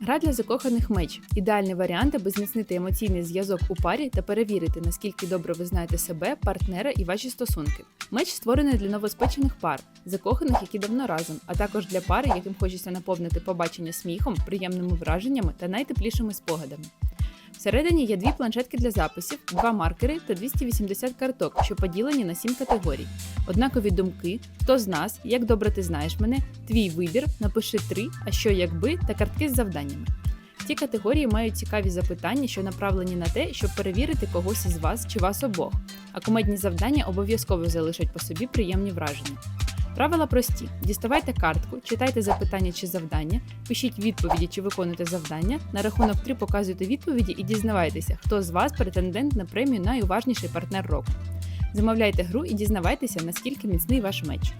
Гра для закоханих меч ідеальний варіант, аби зміцнити емоційний зв'язок у парі та перевірити, наскільки добре ви знаєте себе, партнера і ваші стосунки. Меч створений для новоспечених пар, закоханих, які давно разом, а також для пари, яким хочеться наповнити побачення сміхом, приємними враженнями та найтеплішими спогадами. Всередині є дві планшетки для записів, два маркери та 280 карток, що поділені на сім категорій. Однакові думки, хто з нас, як добре ти знаєш мене, твій вибір, напиши три, а що якби та картки з завданнями. Ці категорії мають цікаві запитання, що направлені на те, щоб перевірити когось із вас чи вас обох. А комедні завдання обов'язково залишать по собі приємні враження. Правила прості: діставайте картку, читайте запитання чи завдання, пишіть відповіді чи виконуйте завдання. На рахунок 3 показуйте відповіді і дізнавайтеся, хто з вас претендент на премію найуважніший партнер року. Замовляйте гру і дізнавайтеся, наскільки міцний ваш меч.